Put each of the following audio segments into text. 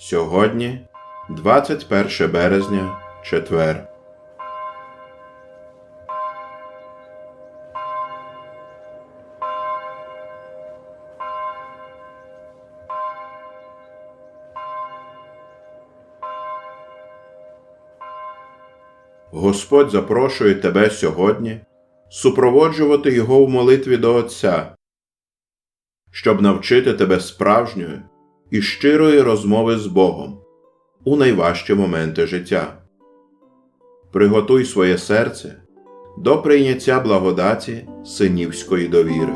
Сьогодні 21 березня, четвер. Господь запрошує тебе сьогодні супроводжувати Його в молитві до Отця, щоб навчити тебе справжньої і щирої розмови з Богом у найважчі моменти життя. Приготуй своє серце до прийняття благодаті синівської довіри.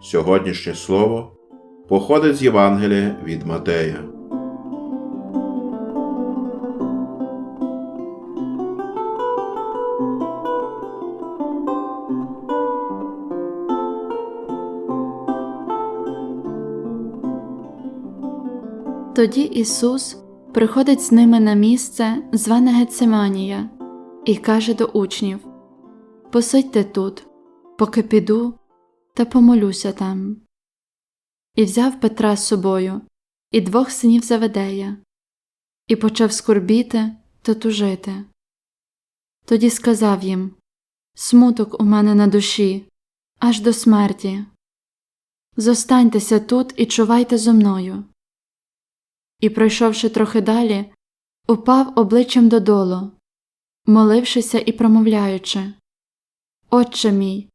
Сьогоднішнє слово походить з Євангелія від Матея. Тоді Ісус приходить з ними на місце, зване Гецеманія, і каже до учнів Посидьте тут, поки піду та помолюся там. І взяв Петра з собою і двох синів Заведея, і почав скорбіти та тужити. Тоді сказав їм Смуток у мене на душі, аж до смерті. Зостаньтеся тут і чувайте зо мною. І, пройшовши трохи далі, упав обличчям додолу, молившися і промовляючи Отче мій,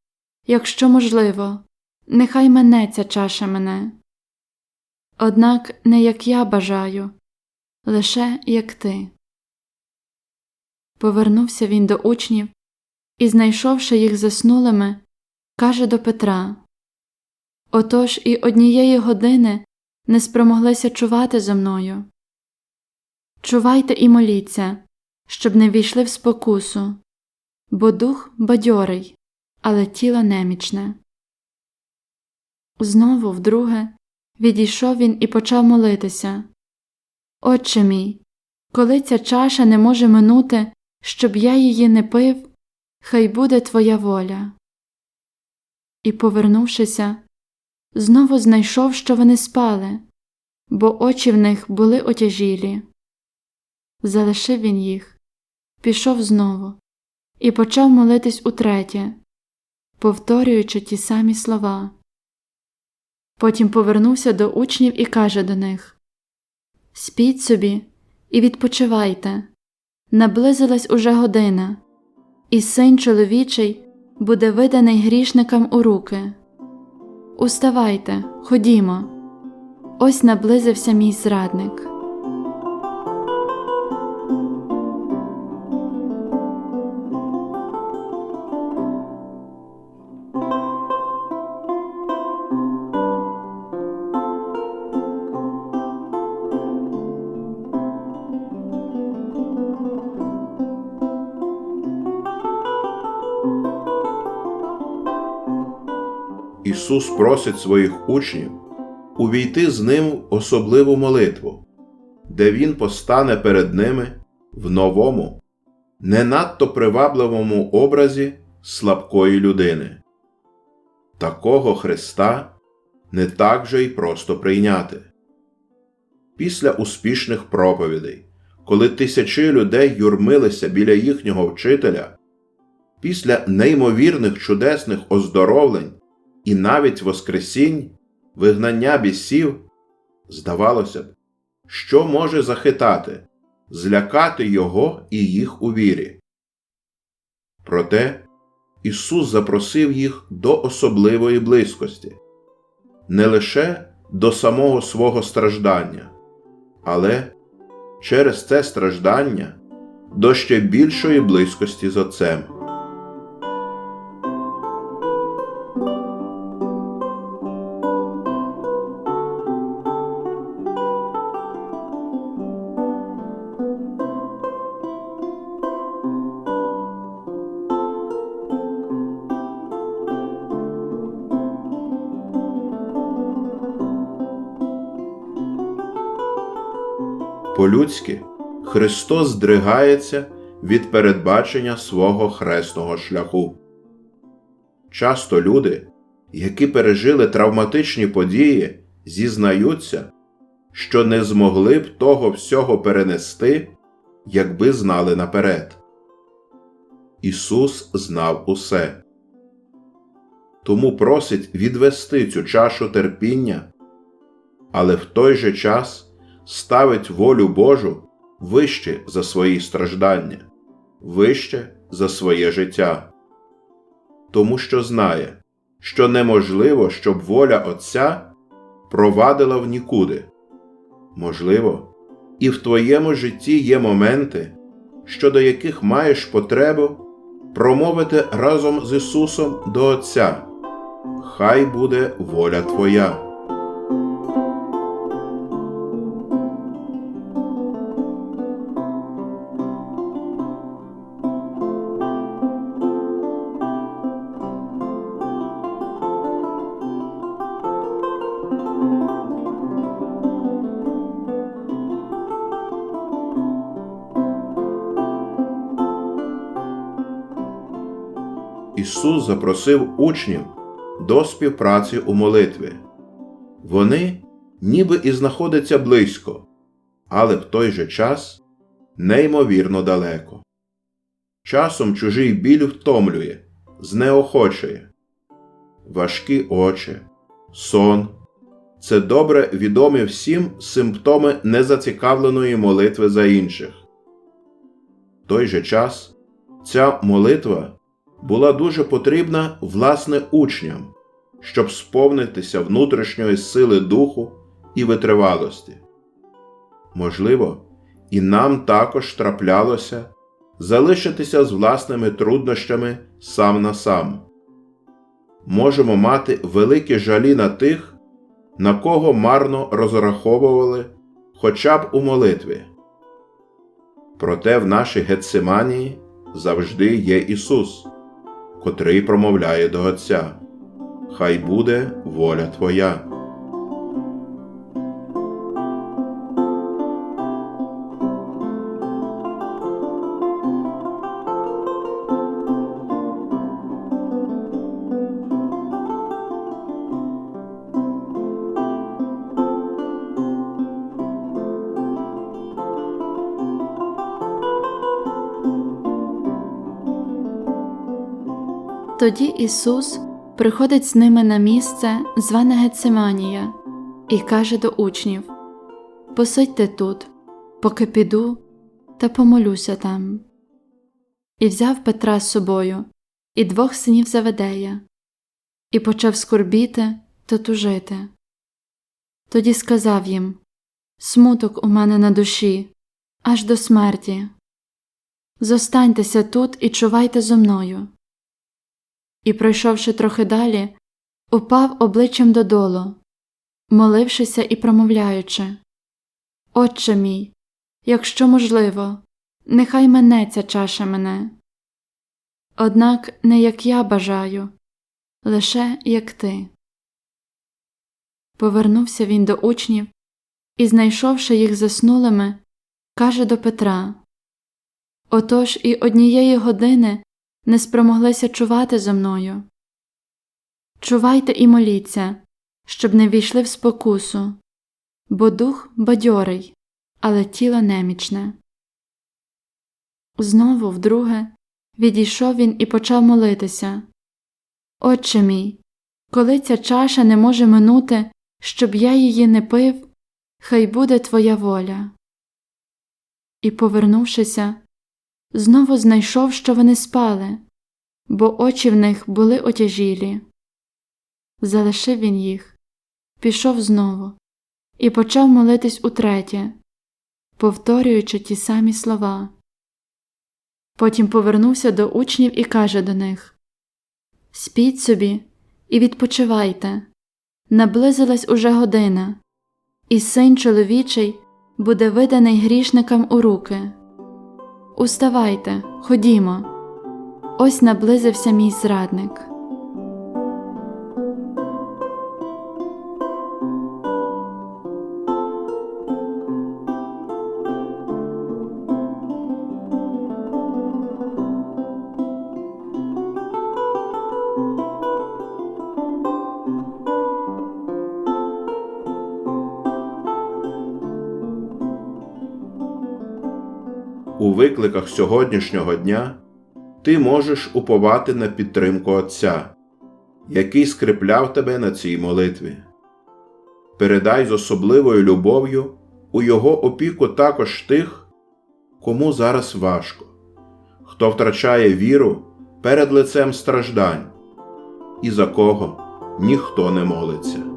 якщо можливо, нехай мене ця чаша мене. Однак не як я бажаю, лише як ти. Повернувся він до учнів і, знайшовши їх заснулими, каже до Петра Отож і однієї години не спромоглися чувати за мною. Чувайте і моліться, щоб не війшли в спокусу, бо дух бадьорий, але тіло немічне. Знову, вдруге, відійшов він і почав молитися Отче мій, коли ця чаша не може минути, щоб я її не пив, хай буде твоя воля. І, повернувшися, знову знайшов, що вони спали, бо очі в них були отяжілі. Залишив він їх, пішов знову і почав молитись утретє, повторюючи ті самі слова. Потім повернувся до учнів і каже до них Спіть собі і відпочивайте. Наблизилась уже година, і син чоловічий буде виданий грішникам у руки. Уставайте, ходімо. Ось наблизився мій зрадник. Ісус просить своїх учнів увійти з ним в особливу молитву, де Він постане перед ними в новому, не надто привабливому образі слабкої людини. Такого Христа не так же й просто прийняти. Після успішних проповідей, коли тисячі людей юрмилися біля їхнього вчителя, після неймовірних чудесних оздоровлень і навіть Воскресінь, вигнання бісів, здавалося б, що може захитати, злякати Його і їх у вірі. Проте Ісус запросив їх до особливої близькості, не лише до самого свого страждання, але через це страждання до ще більшої близькості з Отцем. По-людськи Христос здригається від передбачення свого хресного шляху. Часто люди, які пережили травматичні події, зізнаються, що не змогли б того всього перенести, якби знали наперед. Ісус знав усе. Тому просить відвести цю чашу терпіння, але в той же час ставить волю Божу вище за свої страждання, вище за своє життя, тому що знає, що неможливо, щоб воля Отця провадила в нікуди. Можливо, і в твоєму житті є моменти, щодо яких маєш потребу промовити разом з Ісусом до Отця. Хай буде воля Твоя. Ісус запросив учнів до співпраці у молитві. Вони ніби і знаходяться близько, але в той же час неймовірно далеко. Часом чужий біль втомлює, знеохочує. Важкі очі, сон це добре відомі всім симптоми незацікавленої молитви за інших. В той же час ця молитва була дуже потрібна власне учням, щоб сповнитися внутрішньої сили духу і витривалості. Можливо, і нам також траплялося залишитися з власними труднощами сам на сам. Можемо мати великі жалі на тих, на кого марно розраховували хоча б у молитві. Проте в нашій Гетсиманії завжди є Ісус, котрий промовляє до Отця Хай буде воля Твоя. Тоді Ісус приходить з ними на місце, зване Гециманія, і каже до учнів Посидьте тут, поки піду та помолюся там. І взяв Петра з собою і двох синів Заведея, і почав скорбіти та тужити. Тоді сказав їм Смуток у мене на душі, аж до смерті. Зостаньтеся тут і чувайте зо мною і, пройшовши трохи далі, упав обличчям додолу, молившися і промовляючи Отче мій, якщо можливо, нехай мене ця чаша мене. Однак не як я бажаю, лише як ти. Повернувся він до учнів і, знайшовши їх заснулими, каже до Петра Отож і однієї години не спромоглися чувати за мною. Чувайте і моліться, щоб не війшли в спокусу, бо дух бадьорий, але тіло немічне. Знову, вдруге, відійшов він і почав молитися Отче мій, коли ця чаша не може минути, щоб я її не пив, хай буде твоя воля. І, повернувшися, знову знайшов, що вони спали, бо очі в них були отяжілі. Залишив він їх, пішов знову і почав молитись утретє, повторюючи ті самі слова. Потім повернувся до учнів і каже до них Спіть собі і відпочивайте. Наблизилась уже година, і син чоловічий буде виданий грішникам у руки. Уставайте, ходімо. Ось наблизився мій зрадник. У викликах сьогоднішнього дня ти можеш уповати на підтримку Отця, який скріпляв тебе на цій молитві. Передай з особливою любов'ю у Його опіку також тих, кому зараз важко, хто втрачає віру перед лицем страждань, і за кого ніхто не молиться.